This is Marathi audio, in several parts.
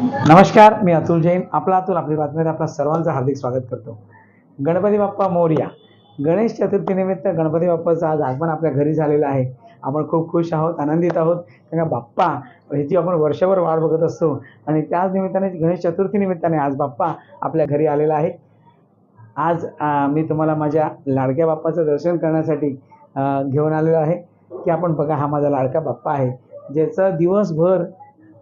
नमस्कार मी अतुल जैन. आपला अतुल आपली बातमीमध्ये आपला सर्वांचं हार्दिक स्वागत करतो. गणपती बाप्पा मोर्या. गणेश चतुर्थीनिमित्त गणपती बाप्पाचं आज आगमन आपल्या घरी झालेलं आहे. आपण खूप खुश आहोत आनंदित आहोत. कारण का बाप्पा ह्याची आपण वर्षभर वाट बघत असतो. आणि त्याच निमित्ताने गणेश चतुर्थी निमित्ताने आज बाप्पा आपल्या घरी आलेला आहे. आज मी तुम्हाला माझ्या लाडक्या बाप्पाचं दर्शन करण्यासाठी घेऊन आलेलो आहे. की आपण बघा हा माझा लाडका बाप्पा आहे. ज्याचं दिवसभर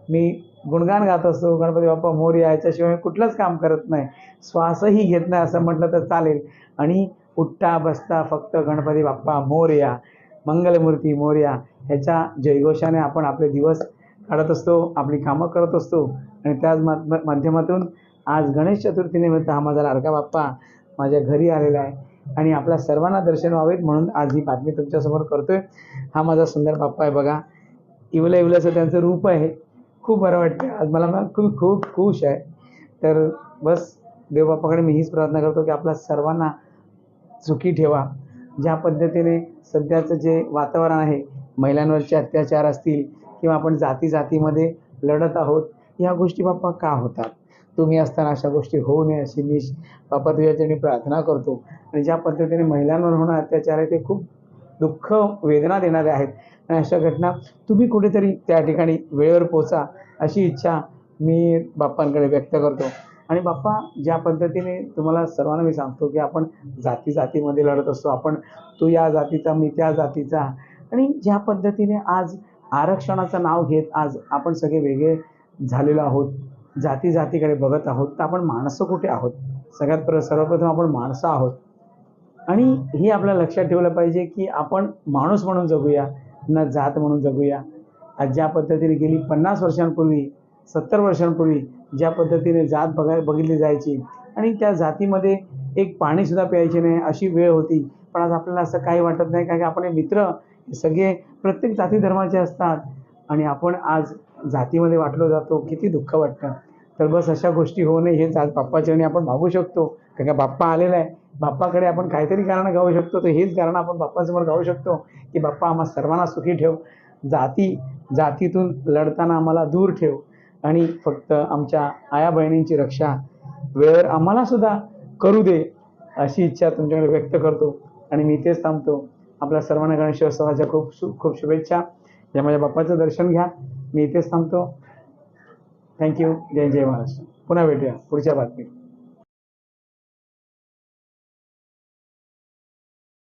मी गुणगान गात असतो गणपती बाप्पा मोर्या याच्याशिवाय कुठलंच काम करत नाही. श्वासही घेत नाही असं म्हटलं तर चालेल. आणि उठता बसता फक्त गणपती बाप्पा मोरया मंगलमूर्ती मोरया ह्याच्या जयघोषाने आपण आपले दिवस काढत असतो आपली कामं करत असतो. आणि त्याच माध्यमातून आज गणेश चतुर्थीनिमित्त हा माझा लाडका बाप्पा माझ्या घरी आलेला आहे. आणि आपल्या सर्वांना दर्शन व्हावेत म्हणून आज ही बातमी तुमच्यासमोर करतोय. हा माझा सुंदर बाप्पा आहे बघा. इवलं इवलंचं त्यांचं रूप आहे. खूप बरं वाटतं आज मला खूप खूप खुश आहे. तर बस देवबाप्पाकडे मी हीच प्रार्थना करतो की आपल्या सर्वांना सुखी ठेवा. ज्या पद्धतीने सध्याचं जे वातावरण आहे महिलांवरचे अत्याचार असतील किंवा आपण जाती जातीमध्ये लढत आहोत ह्या गोष्टी बाप्पा का होतात? तुम्ही असताना अशा गोष्टी होऊ नये अशी मी बाप्पा तुझ्याच्याने प्रार्थना करतो. आणि ज्या पद्धतीने महिलांवर होणारे अत्याचार आहे ते खूप दुःख वेदना देणारे आहेत. आणि अशा घटना तुम्ही कुठेतरी त्या ठिकाणी वेळेवर पोचा अशी इच्छा मी बाप्पांकडे व्यक्त करतो. आणि बाप्पा ज्या पद्धतीने तुम्हाला सर्वांना मी सांगतो की आपण जाती जातीमध्ये लढत असतो. आपण तू या जातीचा मी त्या जातीचा. आणि ज्या पद्धतीने आज आरक्षणाचं नाव घेत आज आपण सगळे वेगळे झालेलो आहोत जाती जातीकडे बघत आहोत तर आपण माणसं कुठे आहोत? सगळ्यात प्र सर्वप्रथम आपण माणसं आहोत. आणि हे आपल्याला लक्षात ठेवलं पाहिजे की आपण माणूस म्हणून जगूया न जात म्हणून जगूया. आज ज्या पद्धतीने गेली पन्नास वर्षांपूर्वी सत्तर वर्षांपूर्वी ज्या पद्धतीने जात बघाय बघितली जायची आणि त्या जातीमध्ये एक पाणीसुद्धा प्यायचे नाही अशी वेळ होती. पण आज आपल्याला असं काही वाटत नाही कारण की आपण मित्र हे सगळे प्रत्येक जाती धर्माचे असतात. आणि आपण आज जातीमध्ये वाटलो जातो किती दुःख वाटतं. तर बस अशा गोष्टी होऊ नये हेच आज बाप्पाचरणी आपण मागू शकतो. कारण का बाप्पा आलेला आहे. बाप्पाकडे आपण काहीतरी कारणं गाऊ शकतो तर हेच कारण आपण बाप्पासमोर गाऊ शकतो की बाप्पा आम्हा सर्वांना सुखी ठेव. जाती जातीतून लढताना आम्हाला दूर ठेव. आणि फक्त आमच्या आया बहिणींची रक्षा वेळेवर आम्हालासुद्धा करू दे अशी इच्छा तुमच्याकडे व्यक्त करतो. आणि मी तेच थांबतो. आपल्या सर्वांना गणेशोत्सवाच्या खूप शु खूप शुभेच्छा. या माझ्या बाप्पाचं दर्शन घ्या. मी इथेच थांबतो. थँक्यू जय जय महाराष्ट्र पुन्हा भेटूया पुढच्या बातमीत